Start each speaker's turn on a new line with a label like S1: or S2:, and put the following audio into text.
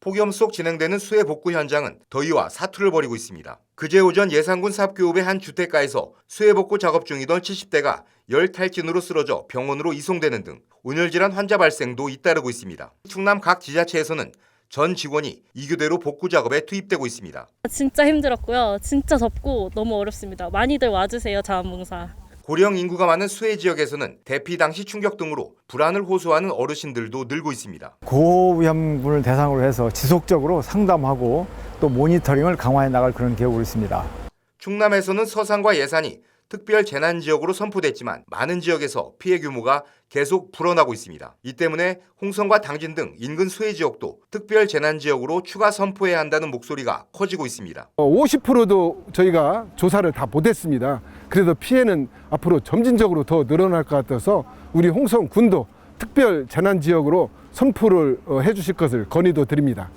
S1: 폭염 속 진행되는 수해 복구 현장은 더위와 사투를 벌이고 있습니다. 그제 오전 예산군 삽교읍의 한 주택가에서 수해 복구 작업 중이던 70대가 열 탈진으로 쓰러져 병원으로 이송되는 등 온열질환 환자 발생도 잇따르고 있습니다. 충남 각 지자체에서는 전 직원이 이 교대로 복구 작업에 투입되고 있습니다.
S2: 진짜 힘들었고요. 진짜 덥고 너무 어렵습니다. 많이들 와주세요, 자원봉사.
S1: 고령 인구가 많은 수해 지역에서는 대피 당시 충격 등으로 불안을 호소하는 어르신들도 늘고 있습니다.
S3: 고위험군을 대상으로 해서 지속적으로 상담하고 또 모니터링을 강화해 나갈 그런 계획으로 있습니다.
S1: 충남에서는 서산과 예산이 특별 재난 지역으로 선포됐지만 많은 지역에서 피해 규모가 계속 불어나고 있습니다. 이 때문에 홍성과 당진 등 인근 수해 지역도 특별 재난 지역으로 추가 선포해야 한다는 목소리가 커지고 있습니다.
S4: 50%도 저희가 조사를 다 못했습니다. 그래서 피해는 앞으로 점진적으로 더 늘어날 것 같아서 우리 홍성 군도 특별 재난 지역으로 선포를 어, 해주실 것을 건의도 드립니다.